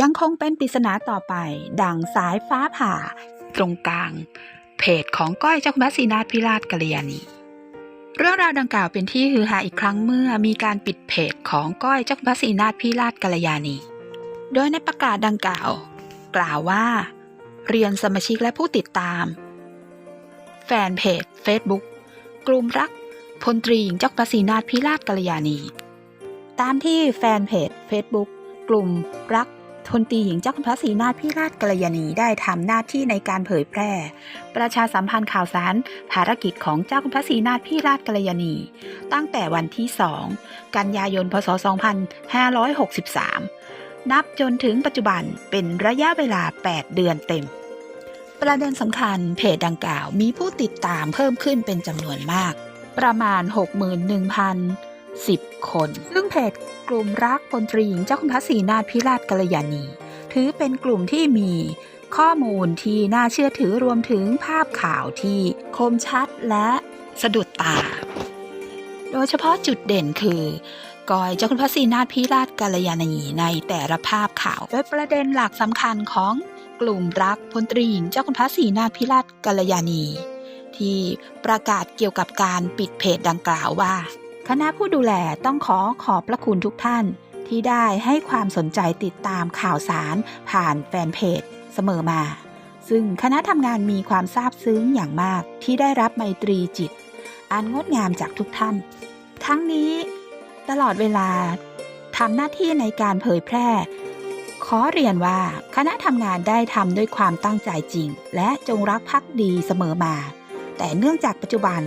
ยังคงเป็นปริศนาต่อไป ดังสายฟ้าผ่า ตรงกลาง เพจของก้อยเจ้าคุณพระศรีนาถพิราชกัลยาณีเรื่องราวดังกล่าวเป็นที่ฮือฮาอีกครั้งเมื่อมีการปิดเพจของก้อยเจ้าคุณพระศรีนาถพิราชกัลยาณี โดยในประกาศดังกล่าว กล่าวว่า เรียนสมาชิกและผู้ติดตาม แฟนเพจ Facebook กลุ่มรักพลตรีหญิงเจ้าคุณพระศรีนาถพิราชกัลยาณี ตามที่แฟนเพจ Facebook กลุ่มรัก พลตรีหญิงเจ้าคุณพระศรีนาถพิราชกัลยาณีได้ทำหน้าที่ในการเผยแพร่ ประชาสัมพันธ์ข่าวสาร ภารกิจของเจ้าคุณพระศรีนาถพิราชกัลยาณี ตั้งแต่วันที่ 2 กันยายนพศ 2563 นับจนถึงปัจจุบันเป็นระยะเวลา 8 เดือนเต็ม ประเด็นสำคัญเพจดังกล่าวมีผู้ติดตามเพิ่มขึ้นเป็นจำนวนมาก ประมาณ 61,010 คน ซึ่งเพจกลุ่มรักพลตรีหญิงเจ้าคุณพระศรีนาถพิราชกัลยาณี ถือเป็นกลุ่มที่มีข้อมูลที่น่าเชื่อถือรวมถึงภาพข่าวที่คมชัดและสะดุดตา โดยเฉพาะจุดเด่นคือกอยเจ้าคุณพระศรีนาถพิราชกัลยาณีในแต่ละภาพข่าว โดยประเด็นหลักสำคัญของกลุ่มรักพลตรีหญิงเจ้าคุณพระศรีนาถพิราชกัลยาณี ที่ประกาศเกี่ยวกับการปิดเพจดังกล่าวว่า คณะผู้ดูแลต้องขอขอบพระคุณทุกท่าน ที่ได้ให้ความสนใจติดตามข่าวสารผ่านแฟนเพจเสมอมา ซึ่งคณะทำงานมีความซาบซึ้งอย่างมากที่ได้รับไมตรีจิต อันงดงามจากทุกท่าน ทั้งนี้ตลอดเวลาทำหน้าที่ในการเผยแพร่ ขอเรียนว่าคณะทำงานได้ทำด้วยความตั้งใจจริง และจงรักภักดีเสมอมา แต่เนื่องจากปัจจุบัน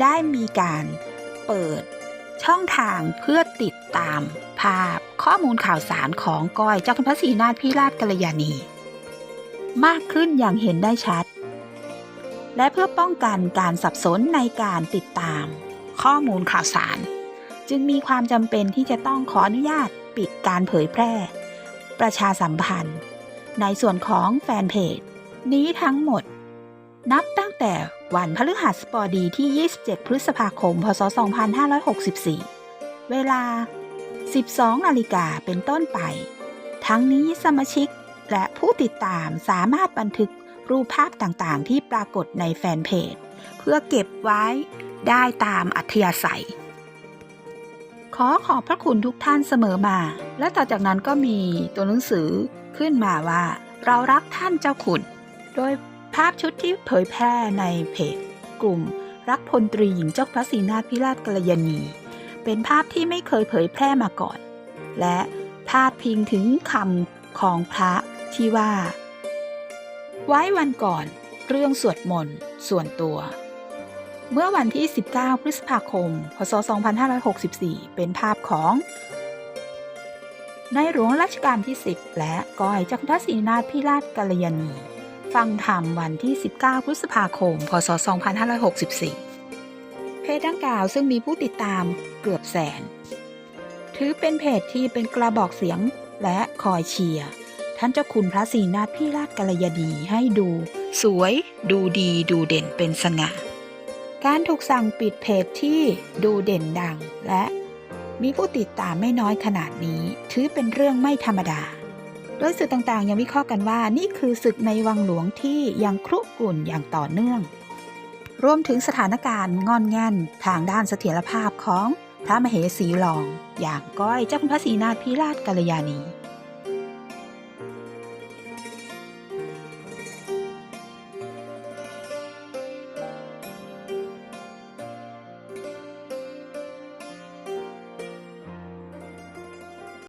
ได้มีการเปิด ช่องทางเพื่อติดตามภาพข้อมูลข่าวสารของก้อยเจ้าคุณพระศรีนาถพิราชกัลยาณี มากขึ้นอย่างเห็นได้ชัด และเพื่อป้องกันการสับสนในการติดตาม ข้อมูลข่าวสาร จึงมีความจำเป็นที่จะต้องขออนุญาตปิดการเผยแพร่ ประชาสัมพันธ์ ในส่วนของแฟนเพจ นี้ทั้งหมด นับตั้งแต่ วันพฤหัสบดีที่ 27 พฤษภาคม พศ 2564 เวลา 12 นาฬิกาเป็นต้นไป ทั้งนี้สมาชิกและผู้ติดตามสามารถบันทึกรูปภาพต่างๆ ที่ปรากฏในแฟนเพจ เพื่อเก็บไว้ได้ตามอัธยาศัย ขอขอบพระคุณทุกท่านเสมอมา และต่อจากนั้นก็มีตัวหนังสือขึ้นมาว่า เรารักท่านเจ้าขุนโดย ภาพชุดที่เผยแพร่ในเพจกลุ่ม รักพลตรีหญิงเจ้าพระศรีนาถพิราชกัลยาณี เป็นภาพที่ไม่เคยเผยแพร่มาก่อน และพาดพิงถึงคำของพระที่ว่า ไว้วันก่อนเรื่องสวดมนต์ส่วนตัว เมื่อวันที่ 19 พฤษภาคม พศ 2564 เป็นภาพของในหลวงรัชกาลที่ 10 และก้อยจักรพรรดิศรีนาถพิราชกัลยาณี ฟังธรรมวันที่ 19 พฤษภาคม พศ 2564 เพจดังกล่าวซึ่งมีผู้ติดตามเกือบแสน ถือเป็นเพจที่เป็นกระบอกเสียงและคอยเชียร์ท่านเจ้าคุณพระศรีนาถพิราชกัลยาณีให้ดู สวย ดูดีดูเด่นเป็นสง่า การถูกสั่งปิดเพจที่ดูเด่นดังและมีผู้ติดตามไม่น้อยขนาดนี้ ถือเป็นเรื่องไม่ธรรมดา โดยสื่อต่างๆ ยังวิเคราะห์กันว่านี่คือศึกในวังหลวงที่ยังครุกรุ่นอย่างต่อเนื่อง รวมถึงสถานการณ์งอนแง่นทางด้านเสถียรภาพของพระมเหสีหลอง อย่างก้อยเจ้าคุณพระศรีนาถพิราชกัลยาณี